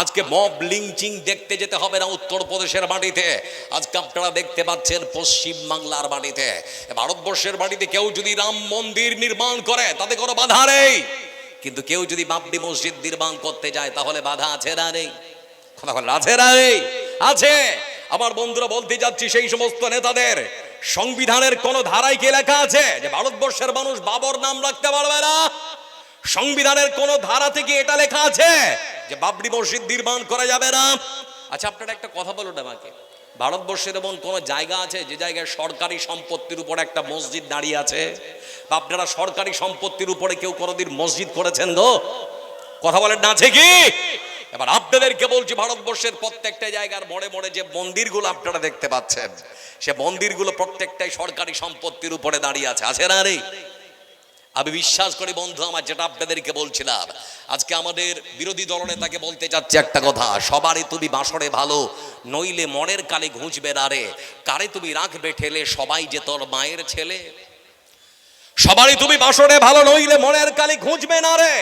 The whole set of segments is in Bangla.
আজকে মব লিঞ্চিং দেখতে যেতে হবে না উত্তরপ্রদেশের মাটিতে। আজকে আপনারা দেখতে পাচ্ছেন পশ্চিম বাংলার মাটিতে। ভারতবর্ষের মাটিতে কেউ যদি রাম মন্দির নির্মাণ করে, তাতে কোনো বাধা নেই। কিন্তু কেউ যদি বাবরি মসজিদ নির্মাণ করতে যায়, তাহলে বাধা আছে না নেই? আছে না নেই? আছে। আমার বন্ধুরা বলতে যাচ্ছি, সেই সমস্ত নেতাদের। সংবিধানের কোন ধারায় কি লেখা আছে? যে ভারতবর্ষের মানুষ বাবর নাম রাখতে পারবে না? সংবিধানের কোন ধারা থেকে এটা লেখা আছে যে বাবরি মসজিদ নির্মাণ করা যাবে না? আচ্ছা আপনারা একটা কথা বলুন আমাকে। ভারতবর্ষের এমন কোন জায়গা আছে যে জায়গায় সরকারি সম্পত্তির উপর একটা মসজিদ দাঁড়িয়ে আছে? বা আপনারা সরকারি সম্পত্তির উপরে কেউ কোনোদিন মসজিদ করেছেন গো? কথা বলেন না, আছে কি? এবার আপনাদেরকে বলছি, ভারতবর্ষের প্রত্যেকটা জায়গার মোড়ে মোড়ে যে মন্দিরগুলো আপনারা দেখতে পাচ্ছেন, সে মন্দিরগুলো প্রত্যেকটাই সরকারি সম্পত্তির উপরে দাঁড়িয়ে আছে। আছে না রে আমি বিশ্বাস করি বন্ধু, আমার যেটা আপনাদেরকে বলছিলাম, আজকে আমাদের বিরোধী দলনেতাকে বলতে চাচ্ছি একটা কথা, সবারই তুমি বাসরে ভালো, নইলে মনের কালে ঘুঁচবে না রে। কারে তুমি রাখবে ঠেলে? সবাই যে তোর মায়ের ছেলে। সবারই তুমি বাসরে ভালো, নইলে মনের কালি খুঁজবে না রে।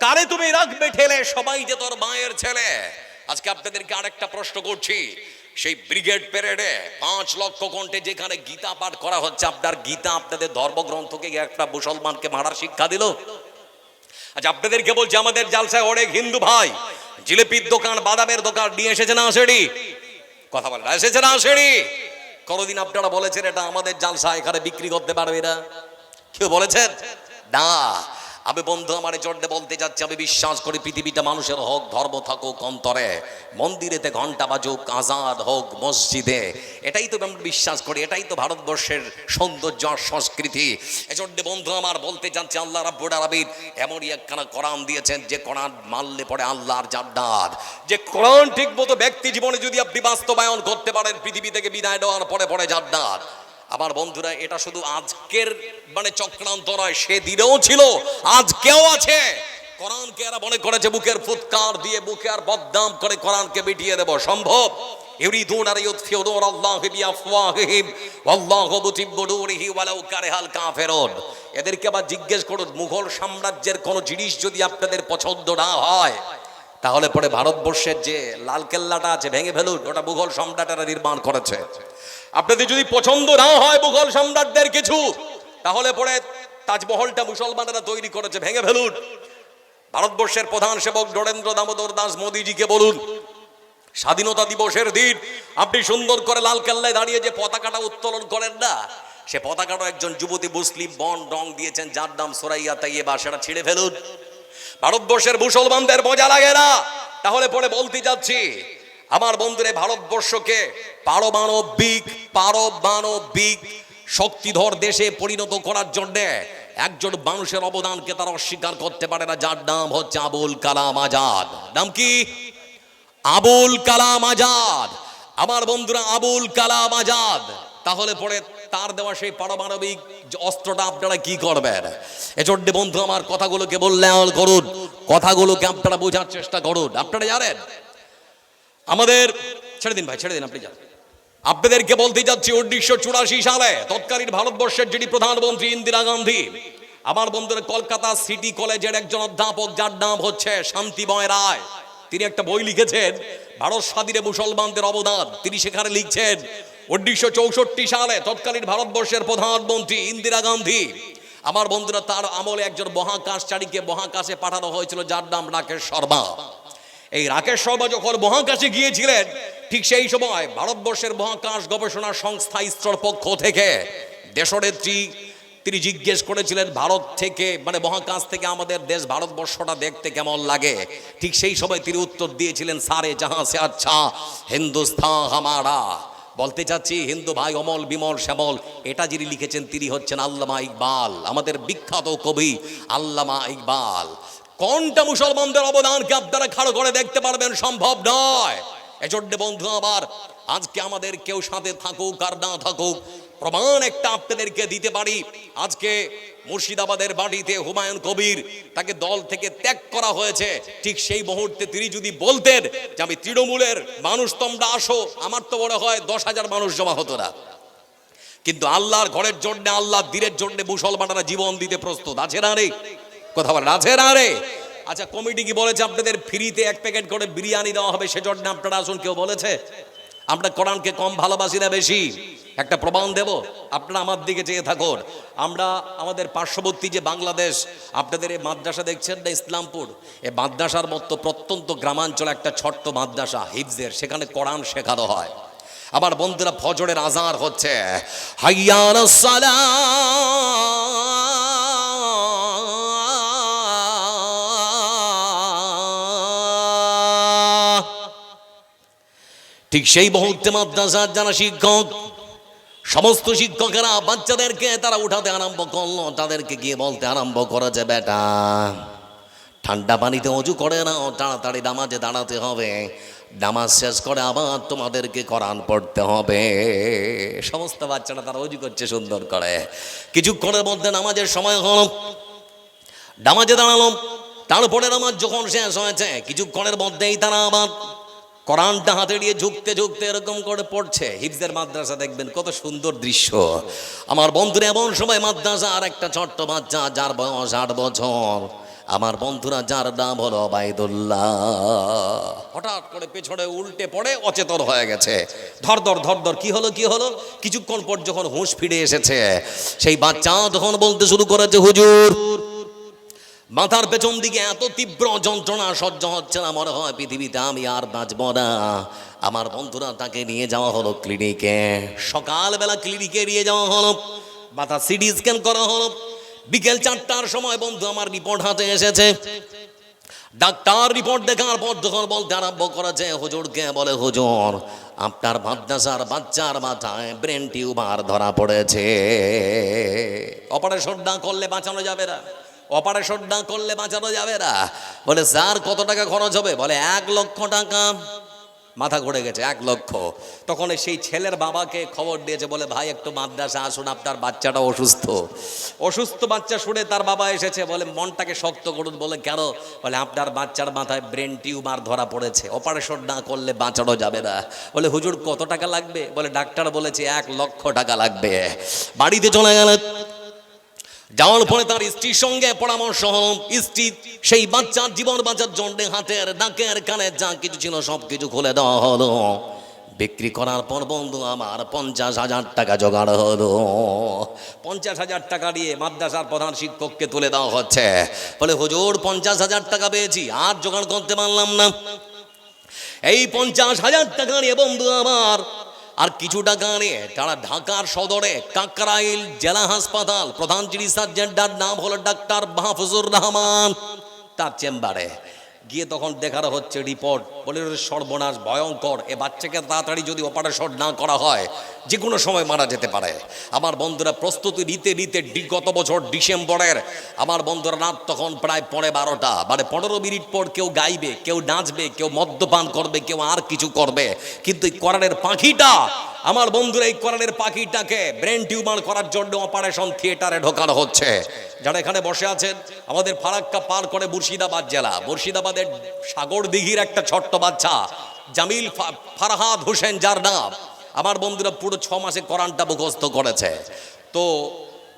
কারে তুমি রাখবে ঠেলে? সবাই যে তোর মায়ের ছেলে। আজকে আপনাদেরকে আরেকটা প্রশ্ন করছি সেই ব্রিগেড প্যারেডে পাঁচ লক্ষ কণ্ঠে যেখানে গীতা পাঠ করা হচ্ছে, আপনার গীতা আপনাদের ধর্মগ্রন্থকে একটা মুসলমানকে মারার শিক্ষা দিল। আচ্ছা আপনাদেরকে বলছি, আমাদের জালসায় অনেক হিন্দু ভাই, জিলেপির দোকান, বাদামের দোকান, নিয়ে এসেছে না আসেনি? কথা বলে এসেছে না আসেনি? কোনোদিন আপনারা বলেছেন এটা আমাদের জালসা এখানে বিক্রি করতে পারবে না? কেউ বলেছেন? না। আমি বন্ধু, আমার জন্যে বলতে যাচ্ছি, আমি বিশ্বাস করি পৃথিবীটা মানুষের হোক, ধর্ম থাকুক, অন্তরে, মন্দিরেতে ঘণ্টা বাজুক, আজাদ হোক, মসজিদে, এটাই তো আমরা বিশ্বাস করি, এটাই তো ভারতবর্ষের সৌন্দর্য সংস্কৃতি। এজন্য বন্ধু, আমার বলতে যাচ্ছি, আল্লাহ রাব্বুল আলামিন এমনই একখানা কোরআন দিয়েছেন, যে কোরআন মানলে পরে আল্লাহর জান্নাত। যে কোরআন ঠিক মতো ব্যক্তি জীবনে যদি আপনি বাস্তবায়ন করতে পারেন, পৃথিবী থেকে বিদায় দেওয়ার পরে পরে জান্নাত। আমার বন্ধুরা, এটা শুধু আজকের মানে চক্রান্ত নয়, সেদিনেও ছিল, আজকেও আছে। কোরআনকে এরা মনে করেছে বুকের ফুৎকার দিয়ে বুকে আর বদনাম করে কোরআনকে মিটিয়ে দেব, সম্ভব? ইউরিদুন আর ইউতফিউ নূর আল্লাহি বিআফওয়াহিহিম, ওয়াল্লাহু মুতিব্বু নূরিহি ওয়ালাউ কারিহাল কাফিরুন। এদেরকে আবার জিজ্ঞেস করুন, মুঘল সাম্রাজ্যের কোন জিনিস যদি আপনাদের পছন্দ না হয়, তাহলে পরে ভারতবর্ষের যে লালকেল্লাটা আছে, ভেঙে ফেলুন, ওটা মুঘল সম্রাটেরা নির্মাণ করেছে। আপনাদের যদি পছন্দ না হয় মুঘল সম্রাটদের কিছু, তাহলে পরে তাজমহলটা মুসলমানেরা তৈরি করেছে, ভেঙে ফেলুন। ভারতবর্ষের প্রধান সেবক নরেন্দ্র দামোদর দাস মোদীজিকে বলুন, স্বাধীনতা দিবসের দিন আপনি সুন্দর করে লাল কেল্লায় দাঁড়িয়ে যে পতাকাটা উত্তোলন করেন না, সে পতাকাটা একজন যুবতী মুসলিম বন রং দিয়েছেন, যার নাম সোরাইয়া তাইয়েবা সেটা ছিঁড়ে ফেলুন। ভারতবর্ষের মুসলমানদের মজা লাগে না। তাহলে পরে বলতে যাচ্ছি আমার বন্ধুরে ভারতবর্ষকে পারমাণবিক পারমাণবিক শক্তিধর দেশে পরিণত করার জন্য একজন মানুষের অবদানকে তারা অস্বীকার করতে পারে না, যার নাম হচ্ছে আবুল কালাম আজাদ। নাম কি? আবুল কালাম আজাদ। আমার বন্ধুরা, আবুল কালাম আজাদ। তাহলে পরে তার দেওয়া সেই পারমাণবিক অস্ত্রটা আপনারা কি করবেন? এজন্য বন্ধু, আমার কথাগুলোকে বললে করুন। কথাগুলোকে আপনারা বোঝার চেষ্টা করুন। আপনারা জানেন আমাদের, ছেড়ে দিন ভাই, ছেড়ে দিন, আপনি যান। আপনাদেরকে বলতে যাচ্ছি, উনিশশো চুরাশি সালে তৎকালীন ভারতবর্ষের যিনি প্রধানমন্ত্রী ইন্দিরা গান্ধী, আমার বন্ধুরা কলকাতা সিটি কলেজের একজন অধ্যাপক, যার নাম হচ্ছে শান্তিময় রায়। তিনি একটা বই লিখেছেন, ভারত স্বাধীনে মুসলমানদের অবদান। তিনি সেখানে লিখছেন, উনিশশো চৌষট্টি সালে তৎকালীন ভারতবর্ষের প্রধানমন্ত্রী ইন্দিরা গান্ধী, আমার বন্ধুরা তার আমলে একজন মহাকাশচারীকে মহাকাশে পাঠানো হয়েছিল, যার নাম রাকেশ শর্মা। এই রাকেশ শর্মা যখন মহাকাশে গিয়েছিলেন, ঠিক সেই সময় ভারতবর্ষের মহাকাশ গবেষণা সংস্থা ইসরোর পক্ষ থেকে দেশনেত্রী, তিনি জিজ্ঞেস করেছিলেন, ভারত থেকে মানে মহাকাশ থেকে আমাদের দেশ ভারতবর্ষটা দেখতে কেমন লাগে? ঠিক সেই সময় তিনি উত্তর দিয়েছিলেন, সারে জাহাঁ সে আচ্ছা হিন্দুস্তান হামারা। বলতে চাচ্ছি, হিন্দু ভাই অমল, বিমল, শ্যামল, এটা যিনি লিখেছেন, তিনি হচ্ছেন আল্লামা ইকবাল, আমাদের বিখ্যাত কবি আল্লামা ইকবাল। কোনটা মুসলমানদের অবদানকে আপনারা খাড়ো করে দেখতে পারবেন সম্ভব নয়। এজন্য বন্ধু আবার আজকে আমাদের কেউ সাথে থাকুক আর না থাকুক, প্রমাণ একটা আপনাদেরকে দিতে পারি। আজকে মুর্শিদাবাদের বাড়িতে হুমায়ুন কবির তাকে দল থেকে ত্যাগ করা হয়েছে। ঠিক সেই মুহূর্তে তিনি যদি বলতেন যে আমি তৃণমূলের মানুষ, তোমরা আসো, আমার তো মনে হয় দশ হাজার মানুষ জমা হতো না। কিন্তু আল্লাহর ঘরের জন্য আল্লাহ দিনের জন্য মুসলমানরা জীবন দিতে প্রস্তুত। আছে না রে কথা বলেন, আছে না রে আচ্ছা কমিটি কি বলেছে আপনাদের ফ্রিতে এক প্যাকেট করে বিরিয়ানি দেওয়া হবে? সেজন্য আপনারা আসুন, কেউ বলেছে? আমরা কোরআনকে কম ভালোবাসি না বেশি? একটা প্রমাণ দেব? আপনারা আমার দিকে চেয়ে থাকুন। আমরা আমাদের পার্শ্ববর্তী যে বাংলাদেশ, আপনাদের এই মাদ্রাসা দেখছেন না ইসলামপুর? এই মাদ্রাসার মতো প্রত্যন্ত গ্রামাঞ্চলে একটা ছোট্ট মাদ্রাসা, হিফজের, সেখানে কোরআন শেখানো হয়। আমার বন্ধুরা, ফজরের আজার হচ্ছে। হাইয়ার সালাহ ঠিক সেই মুহূর্তে মাদ্রাসার যারা শিক্ষক, সমস্ত শিক্ষকেরা বাচ্চাদেরকে তারা উঠাতে আরম্ভ করল। তাদেরকে গিয়ে বলতে আরম্ভ করেছে, বেটা, ঠান্ডা পানিতে অজু করে না তাড়াতাড়ি নামাজে দাঁড়াতে হবে। নামাজ শেষ করে আবার তোমাদেরকে কোরআন পড়তে হবে। সমস্ত বাচ্চারা তারা অজু করছে সুন্দর করে। কিছুক্ষণের মধ্যে নামাজের সময় হলো। নামাজে দাঁড়াল। তারপরে নামাজ যখন শেষ হয়েছে, কিছুক্ষণের মধ্যেই তারা আবার কোরআনটা হাতে নিয়ে ঝুঁকতে ঝুঁকতে এরকম করে পড়ছে। হিফজের মাদ্রাসা দেখবেন কত সুন্দর দৃশ্য। আমার বন্ধুরা এমন সময় মাদ্রাসা আর একটা ছোট্ট বাচ্চা, যার বয়স আট বছর। আমার বন্ধুরা, যার নাম হলো বাইদুল্লাহ হঠাৎ করে পেছনে উল্টে পড়ে, অচেতন হয়ে গেছে। ধর ধর ধর ধর, কি হলো কি হলো? কিছুক্ষণ পর যখন হুঁশ ফিরে এসেছে, সেই বাচ্চা তখন বলতে শুরু করেছে, হুজুর মাথার পেছন দিকে এত তীব্র যন্ত্রণা সহ্য হচ্ছে না, মনে হয় পৃথিবীতে আমি আর বাঁচব না। আমার বন্ধুরা তাকে নিয়ে যাওয়া হলো ক্লিনিকে সকালবেলা ক্লিনিকে নিয়ে যাওয়া হলো। মাথা সিডি স্ক্যান করা হলো। বিকেল চারটার সময় বন্ধু আমার রিপোর্ট হাতে এসেছে। ডাক্তার রিপোর্ট দেখার পর যখন বলতে আরম্ভ করেছে, হুজুরকে বলে, হুজুর, আপনার মাদ্রাসার বাচ্চার মাথায় ব্রেন টিউমার ধরা পড়েছে। অপারেশন না করলে বাঁচানো যাবে না। অপারেশন না করলে বাঁচানো যাবে না। বলে, স্যার, কত টাকা খরচ হবে? বলে, এক লক্ষ টাকা। মাথা ঘুরে গেছে, এক লক্ষ। তখন সেই ছেলের বাবাকে খবর দিয়েছে, বলে, ভাই, একটু মাদ্রাসা আসুন, আপনার বাচ্চাটা অসুস্থ। অসুস্থ বাচ্চা শুনে তার বাবা এসেছে, বলে, মনটাকে শক্ত করুন। বলে, কেন? বলে, আপনার বাচ্চার মাথায় ব্রেন টিউমার ধরা পড়েছে। অপারেশন না করলে বাঁচানো যাবে না। বলে, হুজুর, কত টাকা লাগবে? বলে, ডাক্তার বলেছে, এক লক্ষ টাকা লাগবে। বাড়িতে চলে গেলেন যাওয়ার পরে তার স্ত্রীর সঙ্গে পরামর্শ হল, স্ত্রী, সেই বাচ্চার জীবন বাঁচার জন্য হাতের, নাকের কানে যা কিছু ছিল সব কিছু খুলে দেওয়া হলো। বিক্রি করার পর বন্ধু আমার পঞ্চাশ হাজার টাকা জোগাড় হলো। পঞ্চাশ হাজার টাকা দিয়ে মাদ্রাসার প্রধান শিক্ষককে তুলে দেওয়া হচ্ছে। বলে, হুজুর, পঞ্চাশ হাজার টাকা পেয়েছি, আর জোগাড় করতে পারলাম না। এই পঞ্চাশ হাজার টাকা নিয়ে বন্ধু আমার আর কিছুটা নিয়ে তারা ঢাকার সদরে কাকরাইল জেলা হাসপাতাল, প্রধান চিকিৎসার জেন্ডার নাম হলো ডাক্তার মাহফুজুর রহমান, তার চেম্বারে। গিয়ে তখন দেখানো হচ্ছে রিপোর্ট বলে সর্বনাশ, ভয়ঙ্কর। এ বাচ্চাকে তাড়াতাড়ি যদি অপারেশন না করা হয় যে কোনো সময় মারা যেতে পারে। আমার বন্ধুরা প্রস্তুতি নিতে নিতে গত বছর ডিসেম্বরের, আমার বন্ধুরা রাত তখন প্রায় পড়ে বারোটা। মানে পনেরো মিনিট পর কেউ গাইবে, কেউ নাচবে, কেউ মদ্যপান করবে, কেউ আর কিছু করবে। কিন্তু এই কোরআনের পাখিটা আমার বন্ধুরা এই কোরআনের পাখিটাকে ব্রেন টিউমার করার জন্য অপারেশন থিয়েটারে ঢোকানো হচ্ছে। যারা এখানে বসে আছেন, আমাদের ফারাক্কা পার করে মুর্শিদাবাদ জেলা। মুর্শিদাবাদের সাগর দিঘির একটা ছোট্ট বাচ্চা, জামিল ফারহাদ হোসেন, যার নাম। আমার বন্ধুরা পুরো ছ মাসে কোরআনটা মুখস্থ করেছে। তো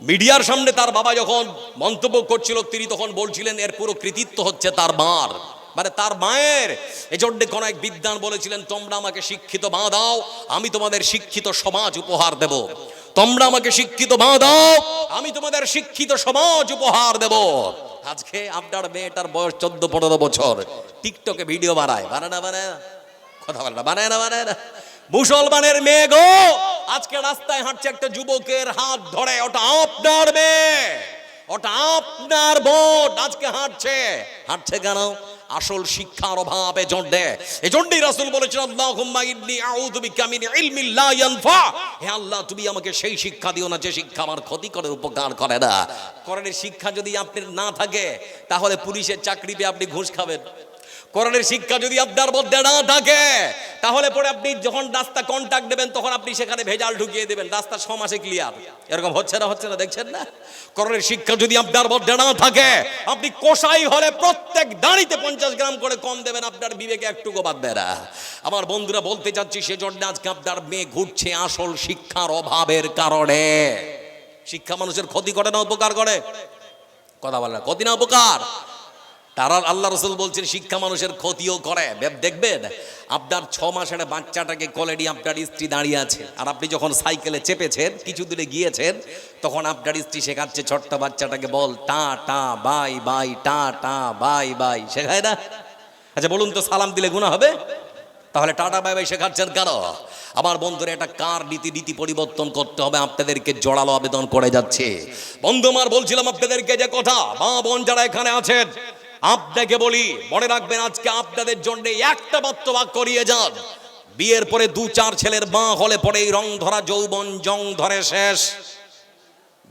মিডিয়ার সামনে তার বাবা যখন মন্তব্য করছিল, তিনি তখন বলছিলেন, এর পুরো কৃতিত্ব হচ্ছে তার মার। মানে তার মায়ের। এজন্য কোন এক বিদ্যান বলেছিলেন, তোমরা আমাকে শিক্ষিত মা দাও, আমি তোমাদের শিক্ষিত সমাজ উপহার দেব। তোমরা আমাকে শিক্ষিত মা দাও, আমি তোমাদের শিক্ষিত সমাজ উপহার দেব। আজকে আপনার মেয়েটার বয়স চোদ্দ, পনেরো বছর। টিকটকে ভিডিও বানায়। বানায় না বানায় না? কথা বলে না। বানায় না বানায় না? মুসলমানের মেয়ে গো, আজকে রাস্তায় হাঁটছে একটা যুবকের হাত ধরে, ওটা আপনার মেয়ে, ওটা আপনার বোন। আজকে হাঁটছে। হাঁটছে কেন? আসল শিক্ষার অভাবে জন্ডে এই এজন্যই রাসুল বলেছেন, আল্লাহুম্মা ইন্নী আউযু বিকা মিন ইলমিন লা ইয়ানফা। হে আল্লাহ, তুমি আমাকে সেই শিক্ষা দিও না, যে শিক্ষা আমার ক্ষতি করে উপকার করে না। কোরআনের শিক্ষা যদি আপনার না থাকে, তাহলে পুলিশের চাকরি পেয়ে আপনি ঘুষ খাবেন। কোরআনের শিক্ষা যদি আপনার মধ্যে না থাকে, তাহলে পরে আপনি যখন রাস্তা কন্ট্যাক্ট দেবেন তখন আপনি সেখানে ভেজাল ঢুকিয়ে দেবেন। রাস্তা ছ মাসে ক্লিয়ার এরকম হচ্ছে না হচ্ছে না, দেখছেন না? কোরআনের শিক্ষা যদি আপনার মধ্যে না থাকে, আপনি কোষাই হলে প্রত্যেক দাঁড়িতে পঞ্চাশ গ্রাম করে কম দেবেন, আপনার বিবেকে একটুকু বাঁধবে না। আমার বন্ধুরা বলতে চাচ্ছি, সেজন্য আজকে আপনার মেয়ে ঘুরছে আসল শিক্ষার অভাবের কারণে। শিক্ষা মানুষের ক্ষতি করে না, উপকার করে? কথা বলে না, ক্ষতি না, উপকার? তারা আল্লাহ রসুল বলছেন, শিক্ষা মানুষের ক্ষতিও করে। দেখ- দেখবেন, আপনার ছ মাসের বাচ্চাটাকে কোলে নিয়ে আপনার স্ত্রী দাঁড়িয়ে আছে। আর আপনি যখন সাইকেলে চেপেছেন কিছু দূরে গিয়েছেন, তখন আপনার স্ত্রী শেখাচ্ছে, ছোট্ট বাচ্চাটাকে বল, টা টা, বাই বাই, টা টা, বাই বাই। শেখায় না? আচ্ছা বলুন তো, সালাম দিলে গুণা হবে? তাহলে টাটা বাই বাই শেখাচ্ছেন কেন? আমার বন্ধুরা, এটা কার নীতি নীতি পরিবর্তন করতে হবে? আপনাদেরকে জোরালো আবেদন করে যাচ্ছে। বন্ধু আমার, বলছিলাম আপনাদেরকে যে কথা, মা বোন যারা এখানে আছেন আপনাকে বলি, মনে রাখবেন আজকে আপনাদের জন্য একটা মাত্র বাক করিয়ে যান। বিয়ের পরে দু চার ছেলের মা হলে পরে এই রং ধরা যৌবন জং ধরে শেষ।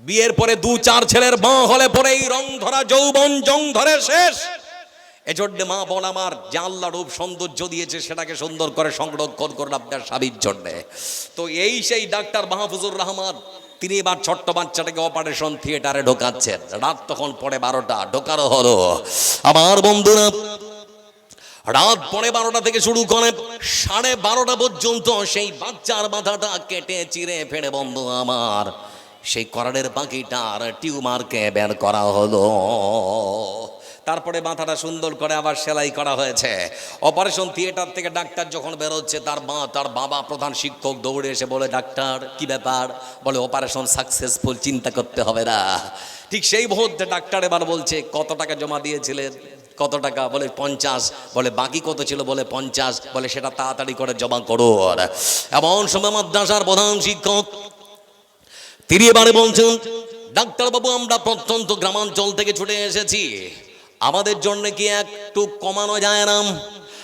বিয়ের পরে দু চার ছেলের মা হলে পরে এই রং ধরা যৌবন জং ধরে শেষ। এজন্য মা বোন আমার আল্লাহ রূপ সৌন্দর্য দিয়েছে সেটাকে সুন্দর করে সংরক্ষণ করুন আপনার স্বামীর জন্যে। তো এই সেই ডাক্তার মাহফুজুর রহমান তিনি এবার ছোট্ট বাচ্চাটাকে অপারেশন থিয়েটারে ঢোকাচ্ছেন। রাত তখন পড়ে বারোটা, ঢোকারও হলো। আমার বন্ধুরা, রাত পরে বারোটা থেকে শুরু করে সাড়ে বারোটা পর্যন্ত সেই বাচ্চার মাথাটা কেটে চিরে ফেড়ে বন্ধু আমার। সেই করারের পাখিটার টিউমারকে বের করা হলো। তারপরে মাথাটা সুন্দর করে আবার সেলাই করা হয়েছে। অপারেশন থিয়েটার থেকে ডাক্তার যখন বেরোচ্ছে, তার মা, তার বাবা প্রধান শিক্ষক দৌড়ে এসে বলে, ডাক্তার, কি ব্যাপার? বলে অপারেশন সাকসেসফুল চিন্তা করতে হবে না। ঠিক সেই মুহূর্তে ডাক্তার এবার বলছে, কত টাকা জমা দিয়েছিলেন? কত টাকা? বলে, পঞ্চাশ। বলে, বাকি কত ছিল? বলে, পঞ্চাশ। বলে, সেটা তাড়াতাড়ি করে জমা করো এমন সময় মাদ্রাসার প্রধান শিক্ষক তিনি এবারে বলছেন, ডাক্তারবাবু, আমরা প্রত্যন্ত গ্রামাঞ্চল থেকে ছুটে এসেছি। আমাদের জন্য কি একটু কমানো যায় না?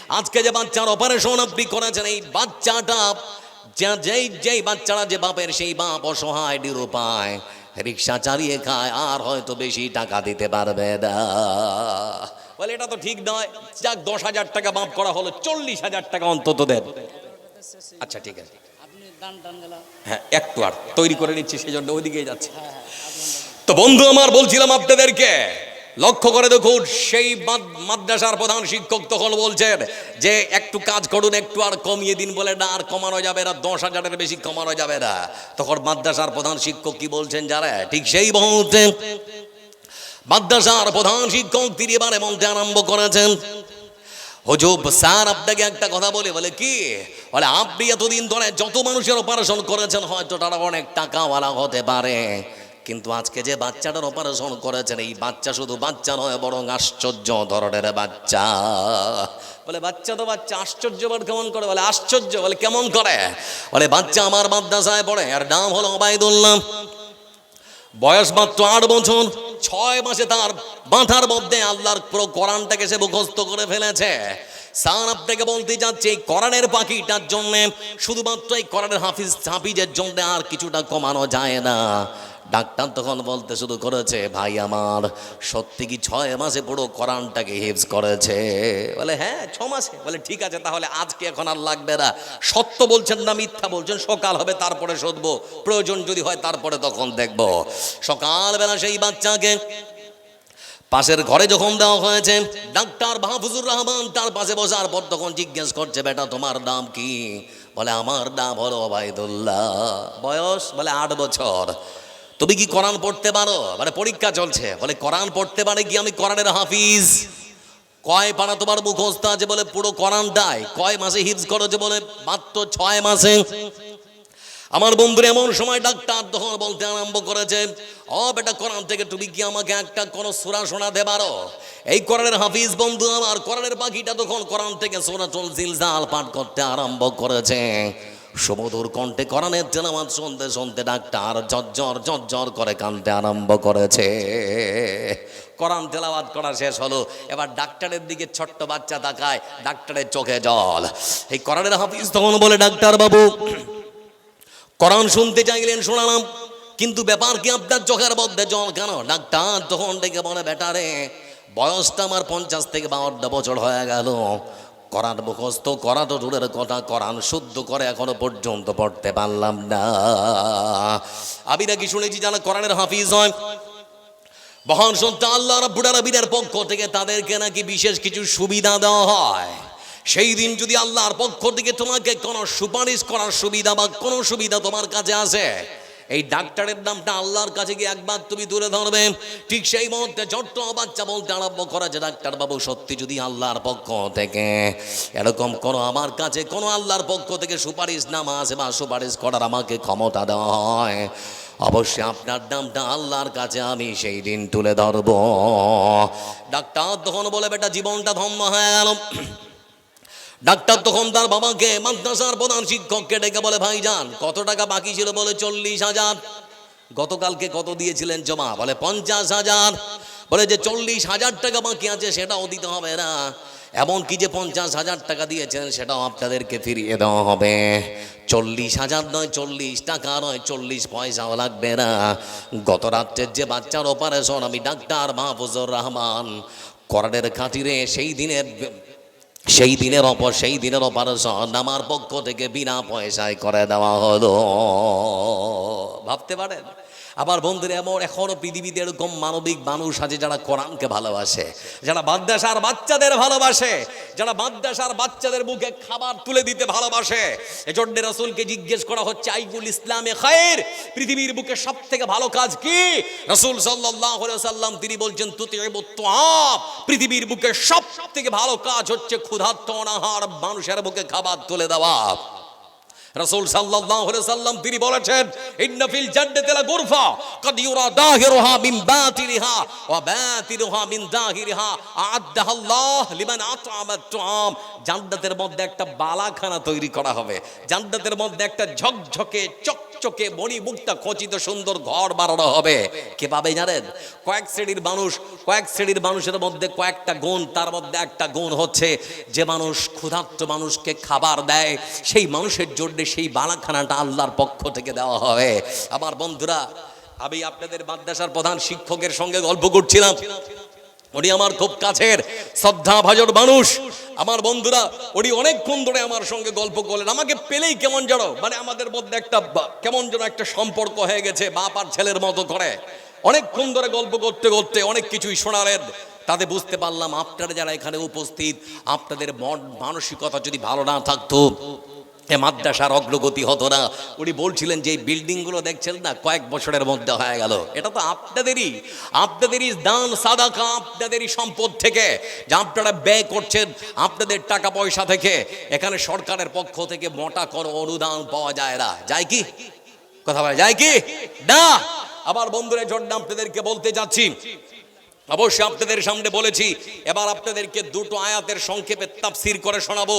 আজকে যে বাচ্চার অপারেশন আপনি করেছেন এই বাচ্চাটা যা- যেই যেই বাচ্চারা যে বাপের সেই বাপ অসহায় নিরুপায় রিক্সা চালিয়ে খায় আর হয়তো বেশি টাকা দিতে পারবে না। বলে এটা তো ঠিক নয়। যাক দশ হাজার টাকা বাপ করা হলো চল্লিশ হাজার টাকা অন্তত দেন। আচ্ছা ঠিক আছে। হ্যাঁ একটু আর তৈরি করে নিচ্ছি সেই জন্য ওইদিকেই যাচ্ছে। তো বন্ধু আমার বলছিলাম আপনাদেরকে লক্ষ্য করে দেখুন, সেই মাদ্রাসার প্রধান শিক্ষক তখন বলছেন যে, একটু কাজ করুন, একটু আর কমিয়ে দিন বলে না, আর কমানো যাবে না, দশ হাজারের বেশি কমানো যাবে না। তখন মাদ্রাসার প্রধান শিক্ষক কি বলছেন যারা ঠিক সেই মুহূর্তে মাদ্রাসার প্রধান শিক্ষক তিনি এবারে মন্ত্রে আরম্ভ করেছেন। হজুব স্যার আপনাকে একটা কথা বলে বলে কি? বলে, আপনি এতদিন ধরে যত মানুষের অপারেশন করেছেন, হয়তো তারা অনেক টাকাওয়ালা হতে পারে। কিন্তু আজকে যে বাচ্চাটার অপারেশন করেছেন, এই বাচ্চা শুধু বাচ্চা নয়, বরং আশ্চর্য ধরনের বাচ্চা। বলে, বাচ্চা তো বাচ্চা, আশ্চর্য বলে, কেমন করে বলে, আশ্চর্য বলে, কেমন করে? বলে, বাচ্চা আমার মাদ্রাসায় পড়ে আর নাম হলো ওবায়দুল্লাহ। বয়স মাত্র আট বছর, ছয় মাসে তার মাথার মধ্যে আল্লাহর পুরো কোরআনটাকে সে মুখস্থ করে ফেলেছে। স্যার, আপনাকে বলতে যাচ্ছে এই কোরআনের পাখিটার জন্যে শুধুমাত্র এই কোরআনের হাফিজ, হাফিজের জন্য আর কিছুটা কমানো যায় না। ডাক্তার তখন বলতে শুরু করেছে, ভাই আমার, সত্যি কি ছয় মাসে পুরো কোরআনটাকে হিফজ করেছে? বলে হ্যাঁ ছ মাসে। বলে, ঠিক আছে, তাহলে আজকে এখন আর লাগবে না। সত্য বলছেন না মিথ্যা বলছেন, সকাল হবে, তারপরে শোধবো প্রয়োজন যদি হয়, তারপরে তখন দেখব। সকালবেলা সেই বাচ্চাকে পাশের ঘরে যখন দেওয়া হয়েছে, ডাক্তার মাহফুজুর রহমান তার পাশে বসার পর তখন জিজ্ঞেস করছে, বেটা, তোমার নাম কি? বলে, আমার নাম হলো ওবায়দুল্লাহ। বয়স, বলে, আট বছর। তুমি কি কোরআন পড়তে পারো? মানে পরীক্ষা চলছে। বলে, কোরআন পড়তে পারে কি? আমি কোরআনের হাফিজ। কয় পারা তোমার মুখস্থ আছে? বলে, পুরো কোরআনটাই কয় মাসে হিফজ করেছে? বলে, মাত্র ছয় মাসে। আমার বন্ধুর, এমন সময় ডাক্তার তখন বলতে আরম্ভ করেছে, ও বেটা, কোরআন থেকে তুমি কি আমাকে একটা কোনো সুরা শোনাতে পারো? এই কোরআনের হাফিজ বন্ধু আমার, কোরআনের পাখিটা তখন কোরআন থেকে সোনাচল জিলজাল পাঠ করতে আরম্ভ করেছে। সমুদুর কণ্ঠে কোরআনের তেলামাত শুনতে শুনতে ডাক্তার জজ্জর জজ্জর করে কানতে আরম্ভ করেছে। কোরআন তেলাবাদ করা শেষ হলো। এবার ডাক্তারের দিকে ছোট্ট বাচ্চা তাকায়, ডাক্তারের চোখে জল। এই কোরআনের হাফিজ তখন বলে, ডাক্তার বাবু, কোরআন শুনতে চাইলেন শোনালাম, কিন্তু ব্যাপার কি আপনার চোখের মধ্যে জল কেন? ডাক্তার তখন ডেকে বলে বেটারে বয়সটা আমার পঞ্চাশ থেকে বাউন্ন বছর হয়ে গেল। কোরআন মুখস্থ করা তো দূরের কথা, কোরআন শুদ্ধ করে এখনও পর্যন্ত পড়তে পারলাম না। আমি নাকি শুনেছি যারা কোরআনের হাফিজ হয়। মহান সত্য, আল্লাহ রাব্বুল পক্ষ থেকে তাদেরকে নাকি বিশেষ কিছু সুবিধা দেওয়া হয়। সেই দিন যদি আল্লাহর পক্ষ থেকে তোমাকে কোনো সুপারিশ করার সুবিধা বা কোনো সুবিধা তোমার কাছে আছে এই ডাক্তারের নামটা আল্লাহর কাছে গিয়ে একবার তুমি তুলে ধরবে। ঠিক সেই মুহূর্তে ছোট্ট বাচ্চা বলতে আরম্ভ করা যে, ডাক্তার বাবু, সত্যি যদি আল্লাহর পক্ষ থেকে এরকম কোনো আমার কাছে কোনো আল্লাহর পক্ষ থেকে সুপারিশ নামা আছে বা সুপারিশ করার আমাকে ক্ষমতা দেওয়া হয়, অবশ্যই আপনার নামটা আল্লাহর কাছে আমি সেই দিন তুলে ধরবো। ডাক্তার তখন বলে, বেটা, জীবনটা ধন্য হয়ে গেল। ডাক্তার তখন তার বাবাকে মাদ্রাসার প্রধান শিক্ষককে ডেকে বলে ভাই যান কত টাকা বাকি ছিল বলে চল্লিশ হাজার? গতকালকে কত দিয়েছিলেন জমা? বলে, পঞ্চাশ হাজার। বলে, যে চল্লিশ হাজার টাকা বাকি আছে, সেটাও দিতে হবে না। এমন কি যে পঞ্চাশ হাজার টাকা দিয়েছেন, সেটাও আপনাদেরকে ফিরিয়ে দেওয়া হবে। চল্লিশ হাজার নয়, চল্লিশ টাকা নয়, চল্লিশ পয়সাও লাগবে না। গত রাত্রের যে বাচ্চার অপারেশন আমি ডাক্তার মাহফুজুর রহমান, করানের খাতিরে সেই দিনের সেই দিনের অপর, সেই দিনের অপারেশন আমার পক্ষ থেকে বিনা পয়সায় করে দেওয়া হলো। ভাবতে পারেন? আবার বন্ধুরা, এমন এখনও পৃথিবীতে এরকম মানবিক মানুষ আছে যারা কোরআনকে ভালোবাসে, যারা মাদ্রাসার বাচ্চাদের ভালোবাসে, যারা মাদ্রাসার বাচ্চাদের মুখে খাবার তুলে দিতে ভালোবাসে। এজন্য রসুলকে জিজ্ঞেস করা হচ্ছে আইগুল ইসলামে খায়ের? পৃথিবীর বুকে সব থেকে ভালো কাজ কি? রসুল সাল্লাহ সাল্লাম তিনি বলছেন তুতে পৃথিবীর বুকে সব থেকে ভালো কাজ হচ্ছে ক্ষুধার্ত অনাহার মানুষের বুকে খাবার তুলে দেওয়া। রাসূল সাল্লাল্লাহু আলাইহি সাল্লাম তিনি বলেছেন, ইন্না ফিল জান্নাতি লা গুরফা, কদ ইউরা দাহিরুহা মিন বাতিনিহা, ওয়া বাতিনুহা মিন দাহিরিহা আ'আদাহা আল্লাহ লিমান আতআমাত তুআম জান্নাতের মধ্যে একটা বালাখানা তৈরি করা হবে। জান্নাতের মধ্যে একটা ঝকঝকে চক চকচকে, মণিমুক্তা খচিত সুন্দর ঘর বানানো হবে। কে পাবে জানেন? কয়েক শ্রেণির মানুষ, কয়েক শ্রেণির মানুষের মধ্যে কয়েকটা গুণ, তার মধ্যে একটা গুণ হচ্ছে, যে মানুষ ক্ষুধার্ত মানুষকে খাবার দেয়, সেই মানুষের জন্য সেই বালাখানাটা আল্লাহর পক্ষ থেকে দেওয়া হবে। আমার বন্ধুরা, আমি আপনাদের মাদ্রাসার প্রধান শিক্ষকের সঙ্গে গল্প করছিলাম। উনি আমার খুব কাছের শ্রদ্ধা ভাজর মানুষ। আমার বন্ধুরা, উনি অনেকক্ষণ ধরে আমার সঙ্গে গল্প করলেন। আমাকে পেলেই কেমন যেন মানে আমাদের মধ্যে একটা কেমন যেন একটা সম্পর্ক হয়ে গেছে, বাপ আর ছেলের মতো করে। অনেকক্ষণ ধরে গল্প করতে করতে অনেক কিছুই শোনালেন। তাতে বুঝতে পারলাম আপনারা যারা এখানে উপস্থিত, আপনাদের মন, মানসিকতা যদি ভালো না থাকতো এ মাদ্রাসার অগ্রগতি হতো না। উনি বলছিলেন যে এই বিল্ডিংগুলো দেখছেন না, কয়েক বছরের মধ্যে হয়ে গেল। এটা তো আপনাদেরই আপনাদেরই দান সাদাকা, আপনাদেরই সম্পদ থেকে। যা আপনারা ব্যয় করছেন আপনাদের টাকা পয়সা থেকে, এখানে সরকারের পক্ষ থেকে মোটা কোনো অনুদান পাওয়া যায় না। যায় কি? কথা বলা, যায় কি? না! আবার বন্ধুরা জন্য আপনাদেরকে বলতে যাচ্ছি অবশ্যই আপনাদের সামনে বলেছি, এবার আপনাদেরকে দুটো আয়াতের সংক্ষেপে তাফসীর করে শোনাবো।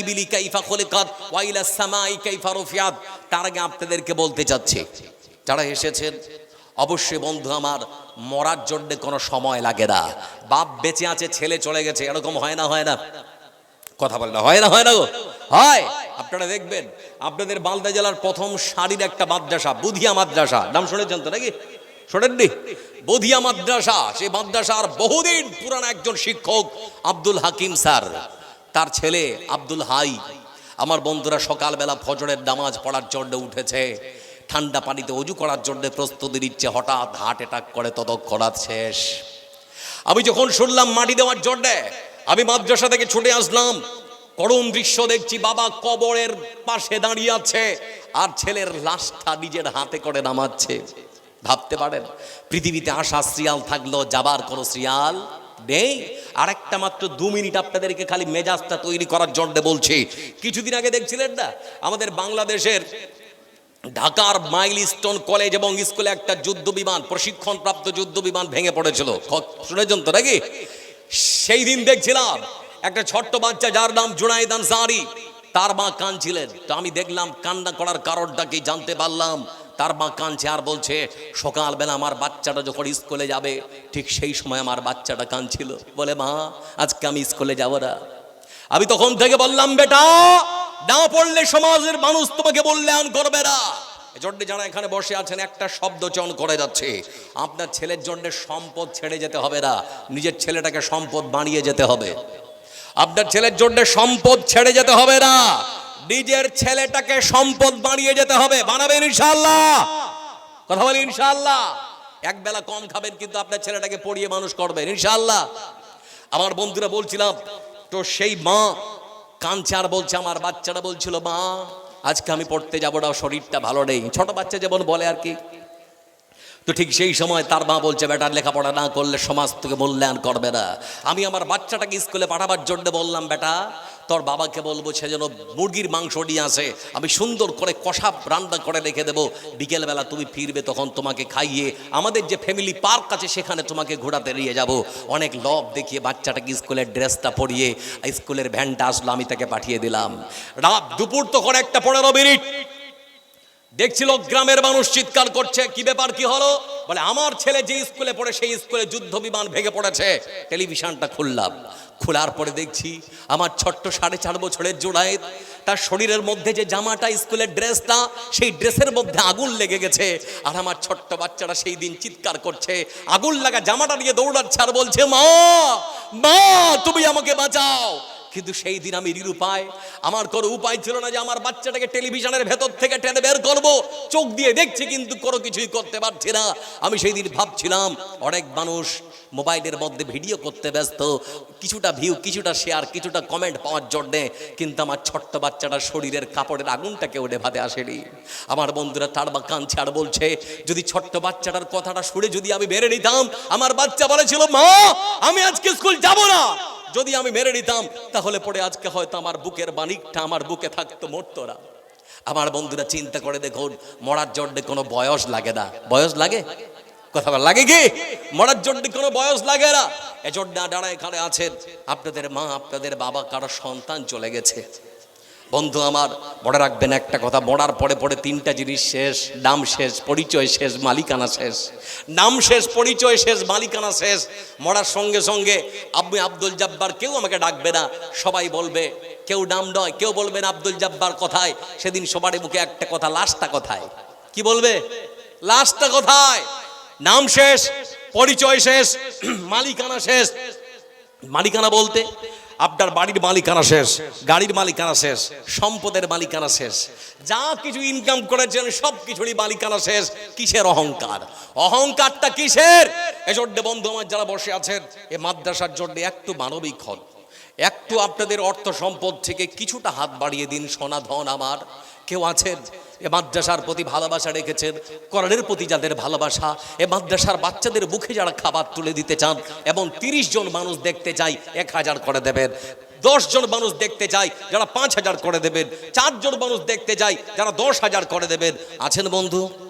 ইবিলি কাইফা খুলিকাত ওয়া ইলাস সামাই কাইফা রুফিয়াত। তার আগে আপনাদেরকে বলতে চাচ্ছি, যারা এসেছেন, অবশ্যই বন্ধু আমার, মরার জন্যে কোনো সময় লাগে না। বাপ বেঁচে আছে, ছেলে চলে গেছে, এরকম হয় না হয় না। কথা বলে না, হয় না হয় না গো। হয়। আপনারা দেখবেন, আপনাদের মালদা জেলার প্রথম সারির একটা মাদ্রাসা, বুধিয়া মাদ্রাসা। নাম শুনেছেন তো নাকি? শোনেননি বধিয়া মাদ্রাসা সেই মাদ্রাসার বহুদিন পুরান একজন শিক্ষক আব্দুল হাকিম স্যার। তার ছেলে আব্দুল হাই। আমার বন্ধুরা সকালবেলা ফজরের নামাজ পড়ার জন্য উঠেছে। ঠান্ডা পানিতে অজু করার জন্য প্রস্তুতি নিচ্ছে, হঠাৎ হার্ট অ্যাটাক করে ততক্ষণাৎ শেষ। আমি যখন শুনলাম মাটি দেওয়ার জন্যে, আমি মাদ্রাসা থেকে ছুটে আসলাম। করুণ দৃশ্য দেখছি, বাবা কবরের পাশে দাঁড়িয়ে আছে আর ছেলের লাশটা নিজের হাতে করে নামাচ্ছে। ভাবতে পারেন, পৃথিবীতে আসা শ্রিয়াল থাকল, যাবার কোনো শ্রিয়াল নেই। আর একটা মাত্র দু মিনিট আপনাদেরকে খালি মেজাজটা তৈরি করার জন্য বলছি। কিছুদিন আগে দেখছিলেন না, আমাদের বাংলাদেশের ঢাকার মাইলস্টোন কলেজ এবং স্কুলে একটা যুদ্ধ বিমান, প্রশিক্ষণপ্রাপ্ত যুদ্ধ বিমান ভেঙে পড়েছিল। শুনেছেন তো নাকি? সেই দিন দেখছিলাম, একটা ছোট্ট বাচ্চা যার নাম জুনাইদ আনসারি, তার মা কাঁদছিলেন। তো আমি দেখলাম, কান্না করার কারণটা কি জানতে পারলাম? তার মা কাঁদছে আর বলছে, সকালবেলা আমার বাচ্চাটা যখন স্কুলে যাবে, ঠিক সেই সময় আমার বাচ্চাটা কাঁদছিল। বলে, মা, আজকে আমি স্কুলে যাব না। আমি তখন থেকে বললাম, বেটা, না পড়লে সমাজের মানুষ তোমাকে মূল্যায়ন করবে না। এজন্য যারা এখানে বসে আছেন, একটা শব্দ চয়ন করে যাচ্ছে। আপনার ছেলের জন্য সম্পদ ছেড়ে যেতে হবে না, নিজের ছেলেটাকে সম্পদ বানিয়ে যেতে হবে। আপনার ছেলের জন্য সম্পদ ছেড়ে যেতে হবে না। নিজের ছেলেটাকে সম্পদ বানিয়ে যেতে হবে। বানাবেন ইনশাআল্লাহ। কথা বলি ইনশাআল্লাহ। এক বেলা কম খাবেন, কিন্তু আপনার ছেলেটাকে পড়িয়ে মানুষ করবেন ইনশাআল্লাহ। আমার বন্ধুরা বলছিলাম, তো সেই মা কাঞ্চে আর বলছে, আমার বাচ্চাটা বলছিল, মা, আজকে আমি পড়তে যাব না, শরীরটা ভালো নেই। ছোট বাচ্চা যেমন বলে আর কি। তো ঠিক সেই সময় তার মা বলছে বেটার লেখাপড়া না করলে সমাজ থেকে মূল্যায়ন করবে না। আমি আমার বাচ্চাটাকে স্কুলে পাঠাবার জন্য বললাম, বেটা তোর বাবাকে বলব, সে যেন মুরগির মাংস নিয়ে আসে। আমি সুন্দর করে কষা রান্না করে রেখে দেবো। বিকেলবেলা তুমি ফিরবে তখন তোমাকে খাইয়ে, আমাদের যে ফ্যামিলি পার্ক আছে সেখানে তোমাকে ঘোরাতে নিয়ে যাব। অনেক লব দেখিয়ে বাচ্চাটাকে স্কুলের ড্রেসটা পরিয়ে, স্কুলের ভ্যানটা আসলো, আমি তাকে পাঠিয়ে দিলাম। রাত দুপুর তখন একটা পনেরো মিনিট। দেখছিল গ্রামের মানুষ চিৎকার করছে, কি ব্যাপার, কি হলো? বলে, আমার ছেলে যে স্কুলে পড়ে, সেই স্কুলে যুদ্ধ বিমান ভেঙে পড়েছে। টেলিভিশনটা খুললাম। খোলার পরে দেখছি, আমার ছোট্ট সাড়ে চার বছরের জোড়ায়েত তার শরীরের মধ্যে যে জামাটা, স্কুলের ড্রেসটা, সেই ড্রেসের মধ্যে আগুন লেগে গেছে। আর আমার ছোট্ট বাচ্চারা সেই দিন চিৎকার করছে, আগুন লাগা জামাটা নিয়ে দৌড়াচ্ছে আর বলছে, মা মা, তুমি আমাকে বাঁচাও। কিন্তু সেই দিন আমি নিরুপায় আমার কোনো উপায় ছিল না যে আমার বাচ্চাটাকে টেলিভিশনের ভেতর থেকে টেনে বের করব। চোখ দিয়ে দেখছি কিন্তু কোনো কিছুই করতে পারছি না। আমি সেই দিন ভাবছিলাম, অনেক মানুষ মোবাইলের মধ্যে ভিডিও করতে ব্যস্ত, কিছুটা ভিউ কিছুটা শেয়ার কিছুটা কমেন্ট পাওয়ার জন্যে কিন্তু আমার ছোট্ট বাচ্চাটার শরীরের কাপড়ের আগুনটাকে ওঠে ভাতে আসেনি। আমার বন্ধুরা তার বা কাঁদছে আর বলছে, যদি ছোট্ট বাচ্চাটার কথাটা শুনে যদি আমি বেড়ে নিতাম, আমার বাচ্চা বলেছিল, মা, আমি আজকে স্কুল যাব না। যদি আমি মেরে নিতাম, তাহলে পরে আজকে হয়তো আমার বুকের বাণিকটা আমার বুকে থাকতো মরতো না আমার বন্ধুরা চিন্তা করে দেখুন, মরার জন্য কোনো বয়স লাগে না। বয়স লাগে? কথা লাগে কি? মরার জন্য কোনো বয়স লাগে না। এজন্য যারা এখানে আছেন। আপনাদের মা, আপনাদের বাবা, কারও সন্তান চলে গেছে। বন্ধু আমার, মনে রাখবেন একটা কথা, মরার পরে পরে তিনটা জিনিস শেষ, নাম শেষ, পরিচয় শেষ, মালিকানা শেষ। নাম শেষ, পরিচয় শেষ, মালিকানা শেষ। মরার সঙ্গে সঙ্গে আপনি আব্দুল জাব্বার, কেউ আমাকে ডাকবে না, সবাই বলবে, কেউ নাম নয়, কেউ বলবেন আব্দুল জাব্বার কথায়। সেদিন সবারই মুখে একটা কথা, লাশটা কথায়? কি বলবে? লাশটা কথায়? নাম শেষ, পরিচয় শেষ, মালিকানা শেষ। মালিকানা বলতে আপনার বাড়ির মালিকানা শেষ, গাড়ির মালিকানা শেষ, সম্পদের মালিকানা শেষ। যা কিছু ইনকাম করেছেন, সব কিছুরই মালিকানা শেষ। কিসের অহংকার? অহংকারটা কিসের? এজন্য বন্ধু আমার যারা বসে আছেন, এ মাদ্রাসার জন্য একটু মানবিক হন। একটু আপনাদের অর্থ সম্পদ থেকে কিছুটা হাত বাড়িয়ে দিন, সোনা ধন আমার। কেউ আছেন? এ মাদ্রাসার প্রতি ভালোবাসা রেখেছেন করণের প্রতি যাদের ভালোবাসা, এ মাদ্রাসার বাচ্চাদের মুখে যারা খাবার তুলে দিতে চান এবং তিরিশ জন মানুষ দেখতে চাই, এক হাজার করে দেবেন। দশ জন মানুষ দেখতে চাই, যারা পাঁচ হাজার করে দেবেন। চারজন মানুষ দেখতে চাই, যারা দশ হাজার করে দেবেন। আছেন বন্ধু?